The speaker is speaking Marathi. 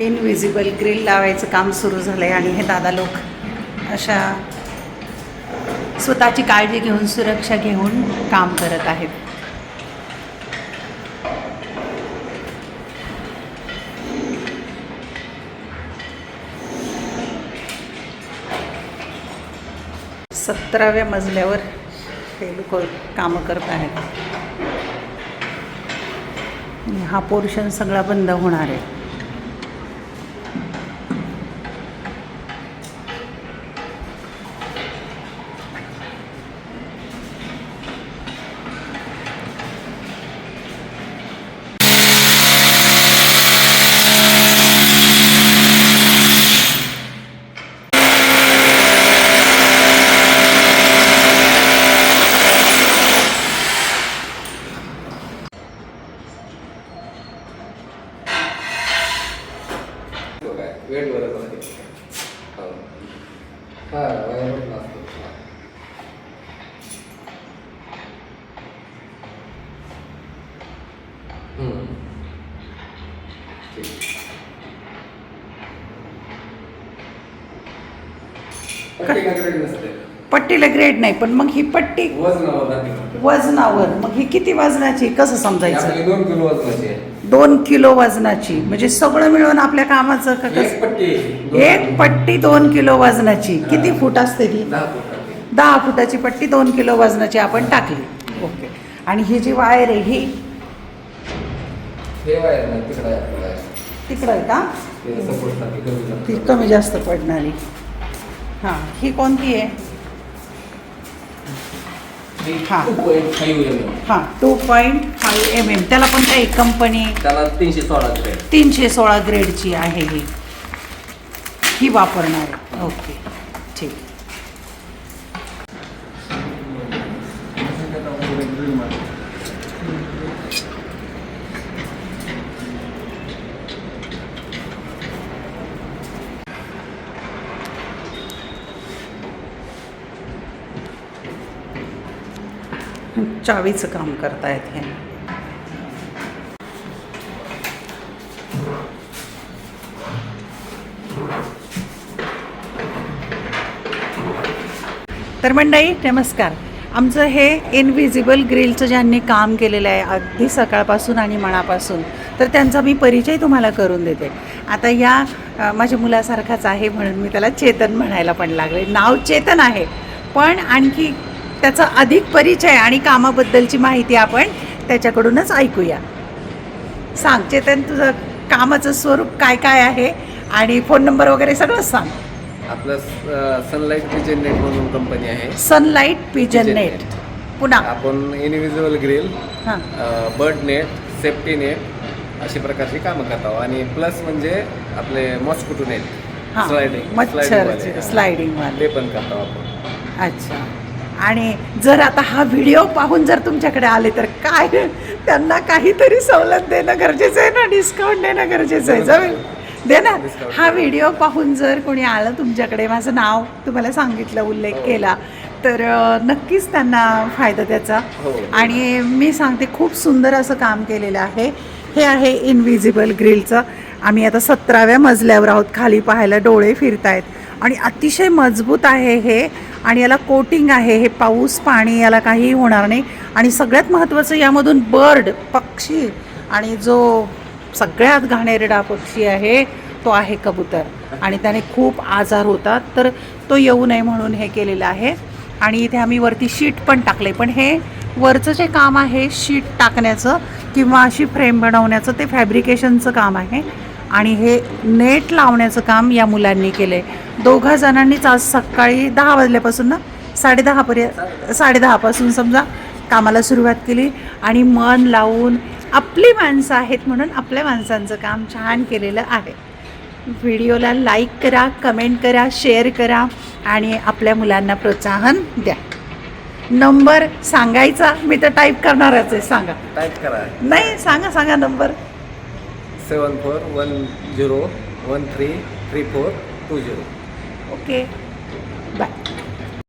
इनविजिबल ग्रिल लावायचं काम सुरू झालं आहे आणि हे दादा लोक अशा स्वतःची काळजी घेऊन सुरक्षा घेऊन काम करत आहेत. सतराव्या मजल्यावर हे लोक कामं करत आहेत. हा पोर्शन सगळा बंद होणार आहे. हा नसते. पट्टीला ग्रेड नाही पण मग ही पट्टी वजनावर मग ही किती वजनाची कसं समजायचं? दोन किलो वजनाची आहे. दोन किलो वजनाची. म्हणजे सगळं मिळून आपल्या कामाचं का कसं पट्टी. आहे. दोन एक पट्टी दोन किलो वजनाची. किती फूट असते ती? दहा फुटाची पट्टी दोन किलो वजनाची आपण टाकली. ओके. आणि ही जी वायर आहे ही? तिकडे आहे का. ती कमी जास्त पडणारी. हां ही कोणती आहे? ही. हा. 2.5 mm. हां two point five M M त्याला पण काही कंपनी त्याला तीनशे सोळा ग्रेड तीनशे सोळा ग्रेडची आहे ही. ही वापरणार ओके चावीचं काम करतायत हे. तर मंडळी नमस्कार. आमचं हे इनव्हिजिबल ग्रिलचं ज्यांनी काम केलेलं आहे अगदी सकाळपासून आणि मनापासून तर त्यांचा मी परिचय तुम्हाला करून देते. आता या माझ्या मुलासारखाच आहे म्हणून मी त्याला चेतन म्हणायला पण लागले. नाव चेतन आहे पण आणखी त्याचा अधिक परिचय आणि कामाबद्दलची माहिती आपण त्याच्याकडूनच ऐकूया. सांग चेतन तुझं कामाचं स्वरूप काय काय आहे? आणि फोन नंबर वगैरे सगळंच सांग. आपलं सनलाईट किचन नेट म्हणून कंपनी आहे. Sunlight pigeon net. पुन्हा. आपण इनविजिबल ग्रिल हां. बर्ड नेट सेफ्टी नेट अशी प्रकारची कामं करतो आणि प्लस म्हणजे आपले मॉस्किटो नेट हां. स्लायडिंग स्लायडिंग ते पण करतो आपण. अच्छा. आणि जर आता हा व्हिडिओ पाहून जर तुमच्याकडे आले तर काय? त्यांना काहीतरी सवलत देणं गरजेचं आहे ना? डिस्काउंट देणं गरजेचं आहे. जमेल दे. ना. हा व्हिडिओ पाहून जर कोणी आलं तुमच्याकडे माझं नाव तुम्हाला सांगितलं उल्लेख हो. केला तर नक्कीच त्यांना फायदा त्याचा. हो. आणि मी सांगते खूप सुंदर असं काम केलेलं आहे. हे आहे इनविजिबल ग्रिलचं आम्ही आता सतराव्या मजल्यावर आहोत. खाली पाहायला डोळे फिरतायत. आणि अतिशय मजबूत आहे हे. आणि याला कोटिंग आहे हे पाऊस पाणी याला काहीही होणार नाही. आणि सगळ्यात महत्त्वाचं यामधून बर्ड पक्षी आणि जो सगळ्यात घाणेरडा पक्षी आहे तो आहे कबूतर. आणि त्याने खूप आजार होतात तर तो येऊ नये म्हणून हे केलेलं आहे. आणि इथे आम्ही वरती शीट पण टाकले पण हे वरचं जे काम आहे शीट टाकण्याचं किंवा अशी फ्रेम बनवण्याचं ते फॅब्रिकेशनचं काम आहे. आणि हे नेट लावण्याचं काम या मुलांनी केलं आहे दोघा जणांनीच आज सकाळी दहा वाजल्यापासून ना साडेदहापर्यंत साडेदहापासून समजा कामाला सुरुवात केली आणि मन लावून आपली माणसं आहेत म्हणून आपल्या माणसांचं काम छान केलेलं आहे. व्हिडिओला लाईक करा कमेंट करा शेअर करा आणि आपल्या मुलांना प्रोत्साहन द्या. नंबर सांगायचा मी तर टाईप करणारच आहे सांगा. टाईप करा. नाही सांगा सांगा number. Seven four one zero one three three four two zero okay bye